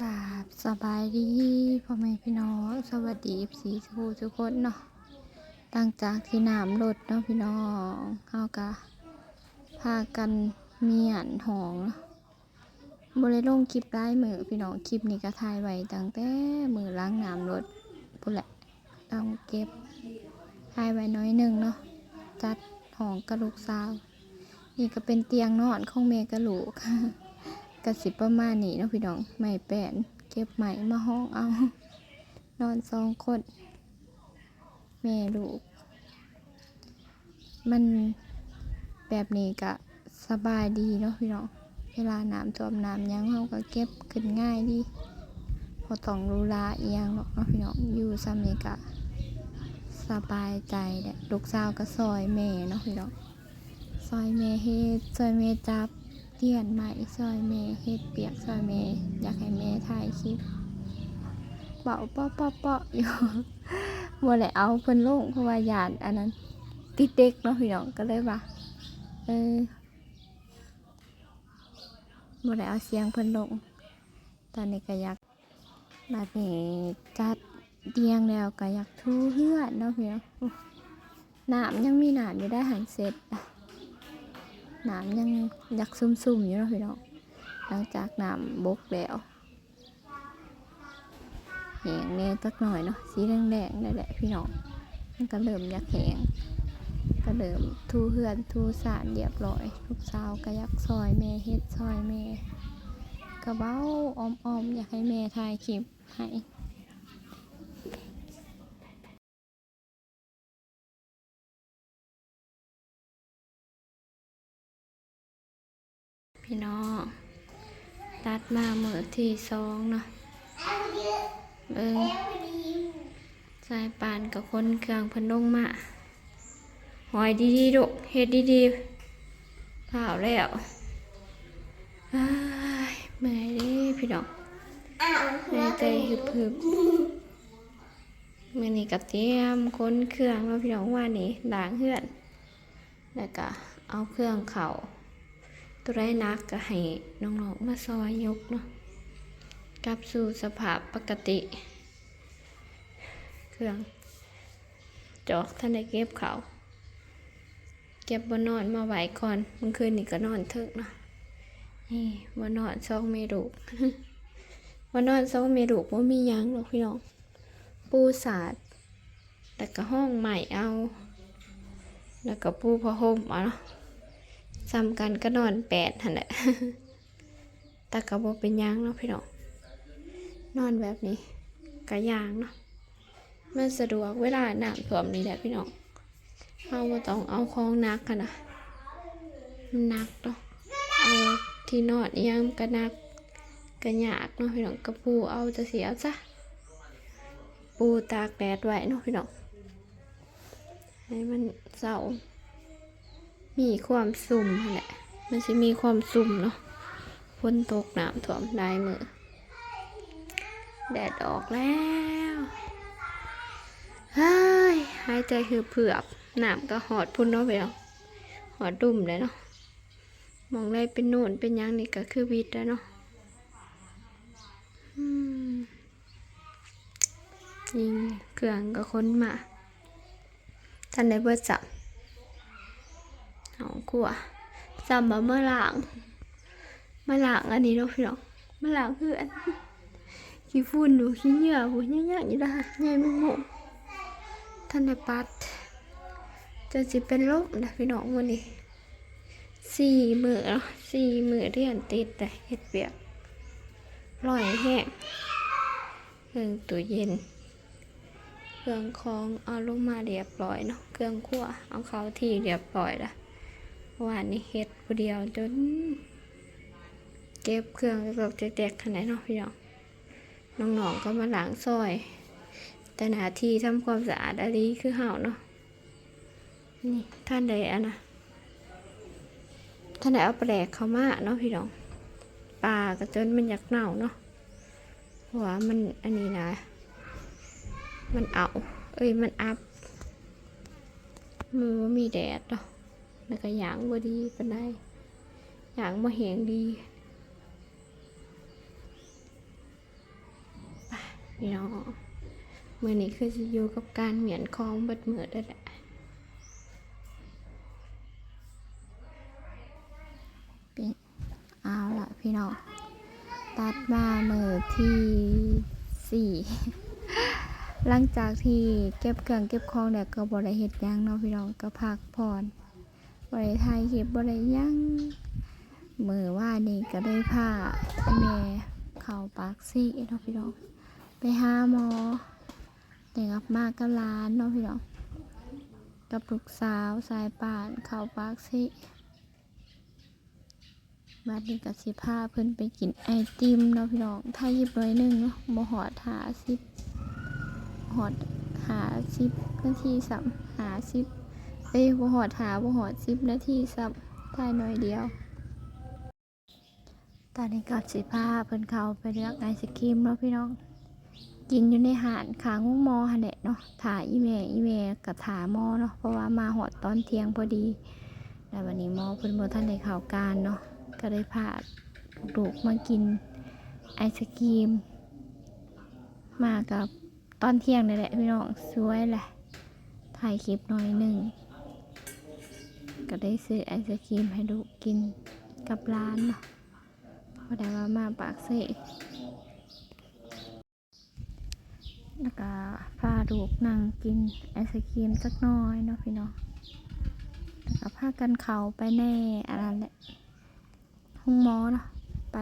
กราบสบายดีพ่อแม่พี่น้องสวัสดีสีทูทุกคนเนาะตั้งจากที่น้ำลดเนาะพี่น้องเฮากะพากันเมียนหองบริลงคลิปไล่มือพี่น้องคลิปนี้ก็ถ่ายไว้ตั้งแต่มือล้างน้ำรถพุ่นแหละต้องเก็บถ่ายไว้น้อยหนึ่งเนาะจัดหองกระลูกสาว นี่ก็เป็นเตียงนอนของเมกระลูก กระสิบประมาณนี้เนาะพี่น้องใหม่แปนเก็บใหม่มาห้องเอา นอนสองคนแม่ลูก มันแบบนี้ก็สบายดีเนาะพี่น้องเวลาน้ำท่วมน้ำยังเราก็เก็บขึ้นง่ายดีพอต้องรูลาเอียงหรอกเนาะพี่น้องอยู่ซ้ำนี้ก็สบายใจแหละลูกสาวก็ซอยแม่เนาะพี่น้องซอยแม่เฮ็ดซอยแม่จับ เตียนใหม่ซอยเมเฮ็ดเปียกซอยเมอยากให้แม่ถ่ายคลิปเบาเปาะเปาะเปาะอยู่บ่ได้เอาเพิ่นลงเพราะว่าญาติอันนั้นติดเด็กเนาะพี่น้องก็เลยว่าเออบ่ได้เอาเสียงเพิ่นลง ตอนนี้ก็อยากบัดนี้จัดเตียงแล้วก็อยากทูเฮือนเนาะพี่น้องอุ๊ยน้ำยังมีน้ำอยู่ได้หันเสร็จ น้ำยังยากซุ่มๆอยู่เนาะพี่น้องหลังจากน้ำบกแล้วแหงแน่สักหน่อยเนาะสีแดงๆนั่นแหละพี่น้องมันก็เริ่มยากแหงก็เริ่มทูเฮือนทูสารเรียบร้อยลูกสาวก็ยากซอยแม่เฮ็ดซอยแม่กระเบ้าอ้อมๆอยากให้แม่ถ่ายคลิปให้ พี่น้อง ตัดมาเมื่อที่สองเนาะเบิ่งสายปานกับคนเครื่องเพนลงมาหอยดีๆดุเฮ็ดดีๆเปล่าแล้วอ้เมื่อยดิพี่น้องในใจฮึบฮึบๆมื่อนี้กับเตรียมคนเครื่องแล้วพี่น้องว่านี่ล้างเฮือน แล้วก็เอาเครื่องเข่า ตัวได้นักก็ให้น้องๆมาซอยยกเนาะกลับสู่สภาพปกติ เครื่อง จอกท่านได้เก็บเขา เก็บบนนอนมาไหวก่อนมื่อคืนนี่ก็นอนเทึกเนาะนี่บนนอนซองเมรุกบนนอนซองเมรุกว่ามียังหรอกพี่น้อง ปูสาดแต่ก็ห้องใหม่เอา แล้วก็ปูผ้าห่มเอาเนาะ ซ้ำกันก็นอนแปดหันแหละแต่ก็บ่เป็นยังเนาะพี่น้อง นอนแบบนี้ก็ยางเนาะ มันสะดวกเวลาหน้ำท่วมนี่แหละพี่น้องเอามาต้องเอาของนักกันนะมันหนักเนาะ เอาที่นอนยังก็หนักก็ยากเนาะพี่น้องกระปูเอาจะเสียซะ ปูตากแดดไว้เนาะพี่น้อง ให้มันเศร้า มีความสุ่มแหละ มันจะมีความสุ่มเนาะฝนตกน้ำท่วมได้มือ แดดออกแล้วเฮ้ยหายใจคือเผือบน้ำก็หอดพุ่นเนาะไปเนาะหอดดุ่มเลยเนาะมองได้เป็นโน่นเป็นยังนี่ก็คือวิทย์แล้วเนาะยิงเครื่องก็ค้นมาท่านได้เบิดจับ เอากลัวจำมาเมื่อหลังมาหลังอันนี้เนาพี่น้องมาหลังเพื่อนขี้ฝุ่นหนูขี้เหงื่อหูยังยังอยู่ละใหญ่มึงหงท่านในปัดจะสิเป็นลมนะพี่น้องวันนี้สี่มือเนาะสี่มือเรียนติดแต่เห็ดเปียกร่อยแห้งเครื่องตู้เย็น เครื่องของเอาลงมาเรียบร้อยเนาะเครื่องคั่วเอาเขาที่เรียบร้อยละ ว่านี่เฮ็ดผู้เดียวจน เก็บเครื่องแบบแตกๆขนาดเนาะพี่น้องน้องๆก็มาล้างซอย แต่หน้าที่ทำความสะอาดอะไรคือเห่าเนาะนี่ท่านใดอันนะท่านใดเอาแปลกเขามาเนาะพี่น้องปลาก็จนมันอยากเน่าเนาะเพราะว่ามันอันนี้นะ มันเอา เอ้ยมันอัพมือว่ามีแดดเนาะ แล้วก็หยางบ่ดีปานใดหยางบ่แหงดีพี่น้องเมื่อนี้คือจะอยู่กับการเหมียนของเบิดเหมือดแหละปิเอาละพี่น้อง ตัดมาเมื่อที่สี่หลังจากที่เก็บเครื่องเก็บของแล้วก็บริเหตุยังเนาะพี่น้องก็พักผ่อน บริไทยคลิปบริยังมือว่านี่ก็ได้พาแม่เข้าปากซี่เนาะพี่น้องไปหาหมอแต่กลับมาก็ร้านเนาะพี่น้องกับลูกสาวสายป่านเข้าปากซี่บัดนี้ก็สิพาเพิ่นไปกินไอติมเนาะพี่น้องถ้าหยิบร้อยหนึ่งเนาะบ่หอดหาสิบหอดหาสิบนาทีสับหาสิบ เอ้ยบ่หอดหาบ่หอดสิบนาทีสับได้หน่อยเดียว ตอนนี้ก็สิพาเพิ่นเขาไปเลือกไอศครีมเนาะพี่น้อง กินอยู่ในหานขางงมอหันแหละเนาะถ่ายอีเมอีเมกับถามอเนาะเพราะว่ามาหอดตอนเที่ยงพอดีแล้ววันนี้มอเพิ่นบ่ทันได้ข้าวการเนาะก็ได้พาลูกมากินไอศครีม มากับตอนเที่ยงนี่แหละพี่น้องสวยแหละถ่ายคลิปหน่อยหนึ่ง ก็ได้ซื้อไอศครีมให้ลูกกินกับร้านเนาะพอได้ว่ามาปากเสกแล้วก็พาลูกนั่งกินไอศครีมสักน้อยเนาะพี่น้องแล้วก็พากันเขาไปแน่อะไรแหละห้องหมอเนาะไป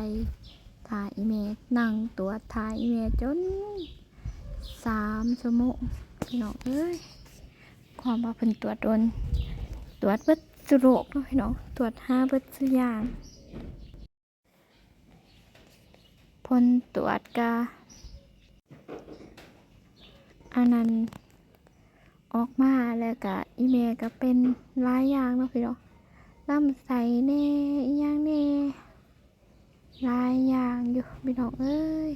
ถ่ายอีเมลนั่งตรวจถ่ายอีเมลจนสามชั่วโมงพี่น้องเอ้ยความว่าเพิ่นตรวจโดนตรวจเบิด สุโรคเนาะพี่น้องตรวจห้าเบิดสุยางผลตรวจกาอันนั้นออกมาแล้วก็อีเมลก็เป็นหลายอย่างเนาะพี่น้องลำไส้แน่อีหยังแน่หลายอย่างอยู่พี่น้องเอ้ย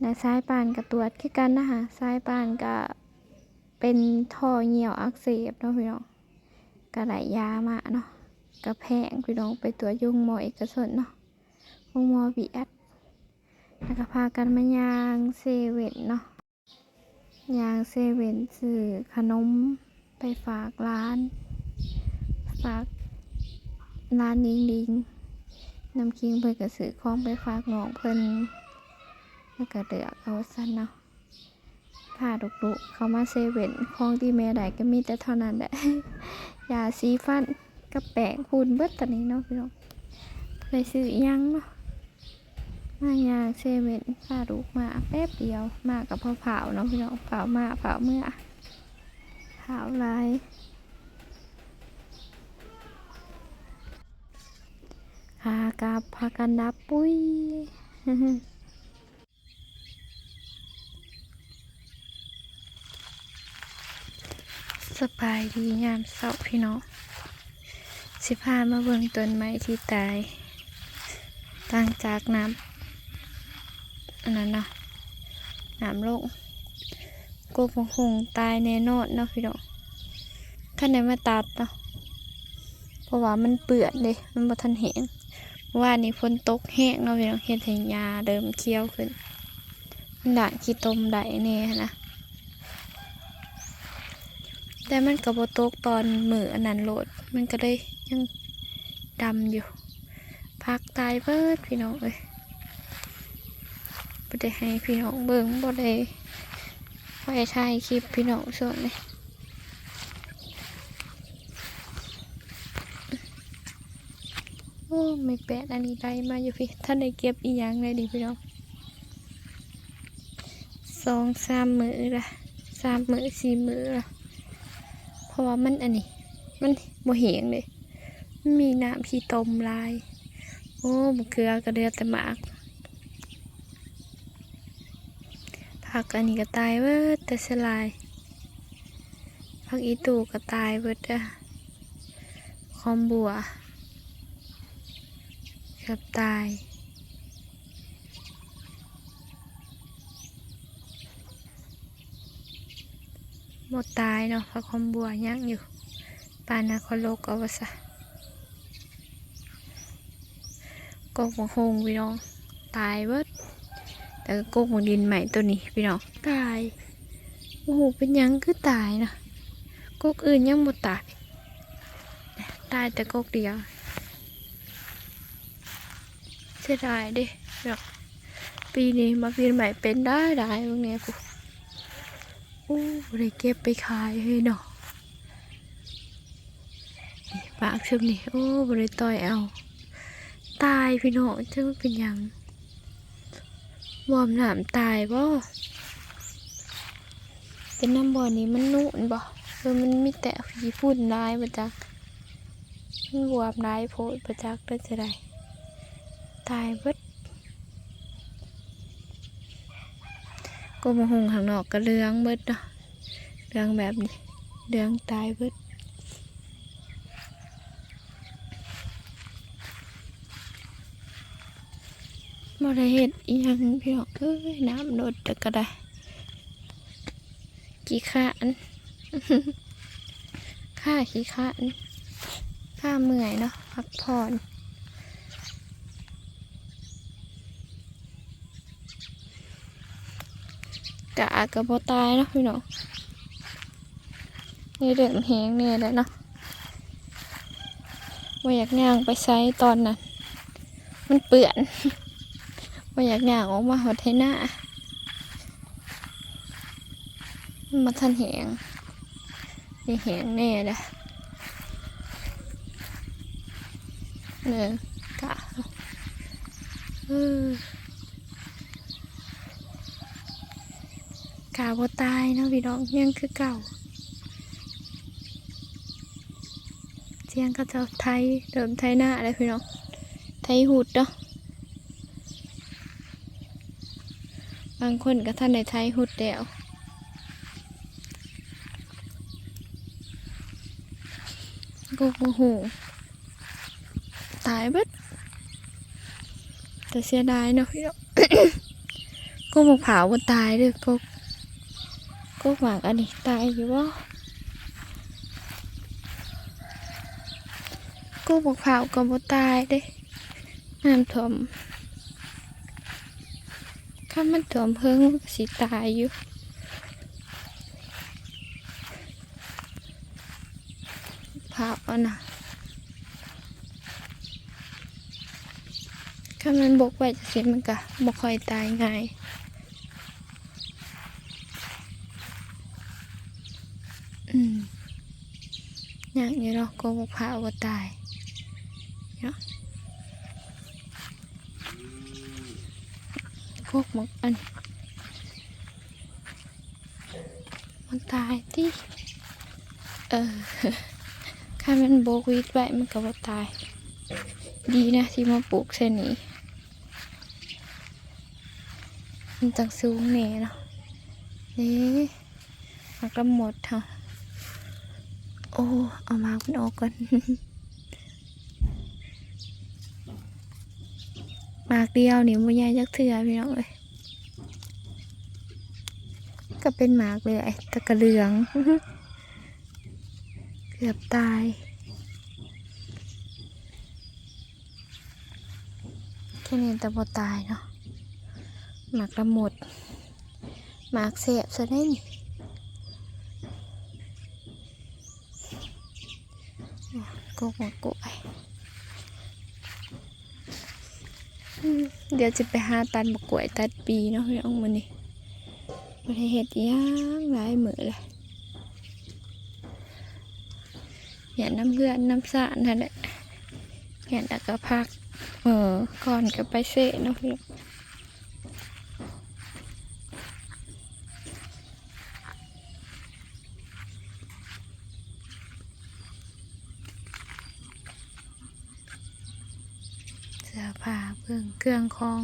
ในสายปานกับตรวจคือกันนะคะสายปานก็เป็นท่อเหี่ยวอักเสบเนาะพี่น้อง ก็ไหลยามาเนาะก็แพงพี่น้องไปตรวยุ่งหมอเอกชนเนาะหงหมอบีแอดแล้วก็พากันมายางเซเว่นเนาะยางเซเว่นซื้อขนมไปฝากร้าน ฝากร้านดิงดิงน้ำคิงเพิ่นก็ซื้อของไปฝากน้องเพิ่นแล้วก็เดือกเอาสั้นเนาะพาดุกๆเขามาเซเว่นของที่แม่ได้ก็มีแต่เท่านั้นแหละ ยาสีฟันกับแปรงคูนเบิดตอนนี้เนาะพี่น้องเลยซื้อยังเนาะมายาเซเว่นพาดุกมาแป๊บเดียวมากับพ่อเผาเนาะพี่น้องเผามาเผาเมื่อเผาลายหากับพากันดับปุ้ย สบายดียามเสาร์พี่น้องสิพามาเบิ่งต้นไม้ที่ตายต่างจากน้ำอันนั้นเนาะน้ำลงกบคงตายแน่นอนเนาะพี่น้องท่านไหนมาตัดเนาะเพราะว่ามันเปื่อนเลยมันบ่ทันแห้งว่านนี้ฝนตกแห้งเนาะพี่น้องเห็ดให้หญ้าเริ่มเคี้ยวขึ้นมันด่างขี้ตมได้แน่นะ แต่มันกับบตกตอนมืออันนั้นโหลด มันก็เลยยังดำอยู่พักตายเบิดพี่น้องเอ้ยบ่ได้ให้พี่น้องเบิ่งบ่ได้ไว้ถ่ายคลิปพี่น้องส่วนนี้โอ้ไม่แปดอันนี้ได้มาอยู่พี่ท่านได้เก็บอีหยังเลยดิพี่น้องสองสามมือละสามมือสี่มือละ ราะว่ามันอันนี้ มันบ่เหงเลยมีน้ำขี้ตมลาย โอ้มะเขือก็เดือแต่หมากผักอันนี้ก็ตายเบิดแต่สลายผักอีตูก็ตายเบิดอะคอมบัวเกือบตาย หมดตายเนาะผักคอมบัวยังอยู่ปานนาคอโลกเอาวะซะกบงคงพี่น้อง ตายเบิดแล้วก็โกหมองดินใหม่ตัวนี้พี่น้องตายโอ้โหเป็นยังคือตายนะกกอื่นยังบ่ตายตายแต่กกเดียวเสียดายดิพี่น้องปีนี้มาปีใหม่เป็นได้ได้พวกเนี้ยกู อ้บ่ได้เก็บไปขายให้เนาะปากซึมนี่โอ้บ่ได้ต่อยเอา ตายพี่น้องจะเป็นยังวอมหนามตายบ่เป็นน้ำบ่อนี้มันนุ่นบ่เออมันมีแต่ขี้ฝุ่นได้ประจักมันบวมได้โพดประจักได้จะได้ตายเบิด ก็มาหงข้างนอกก็เลืองเบิดเนาะเลืองแบบนี้เลืองตายเบิดบ่ได้เฮ็ดอีหยังพี่น้องเอ้ยน้ำลดแต่ก็ได้ขี้ขานข้าขี้ขานข้าเมื่อยเนาะพักผ่อน กะกระบอตายเนาะพี่น้องนี่เดือดแหงเนี่ยแหล้วเนาะว่าอยากย่างไปใช้ตอนนั้นมันเปื่อนว่าอยากย่างออกมาหดให้หน้ามาทันแหงนี่แหงแน่เลยเนอะกะเออกา บ่ตายเนาะพี่น้องยังคือเก่าเสียงก็จะไทยเดิมไทยหน้าเลยพี่น้องไทยหุดเนาะบางคนก็ท่านในไทยหุดเดียวกกโมโหตายบิดแต่เสียดายเนาะพี่น้องกกมะพร้าวมันตายเด้อก กกกหมากอันนี้ตายอยู่บ่กกมะพร้าวก็บ่ตายเด้น้ำท่วมถ้ามันท่วมเพิ่งสิตายอยู่ภาพอะนะถ้ามันบกไว้จะเสร็จมันก็บ่ค่อยตายง่าย อืมย่างนี้เนาะก็บกพร้าวบ่ตายเนาะพวกมันอัน มันตายที่เออถ้ามันโบกวิดไว้มันก็บ่ตาย ดีนะที่มาปลูกเส้นนี้มันตังสูงแน่เนาะนี่มันก็หมดเถอะ อ้เอามามันออกก่อนหมากเดียวนี่มันใหญ่จักเถื่อพี่น้องเลยก็เป็นหมากเลยไอ้ตะกะเหลือง เกือบตายแค่นี้แต่บ่ตายเนาะหมากละหมดหมากเสียบซะได้นี่ กกกล้วยเดี๋ยวจะไปหาตันบกกล้วยตัดปีเนาะพี่น้องมันนี่ประเทศย่างหลายมือเลยอย่าน้ำเลือดน้ำสารนั่นแหละอย่าตะกะพัก เออก่อนก็ไปเสะเนาะพี่เสื้อผ้าเพื่อง เครื่องคอง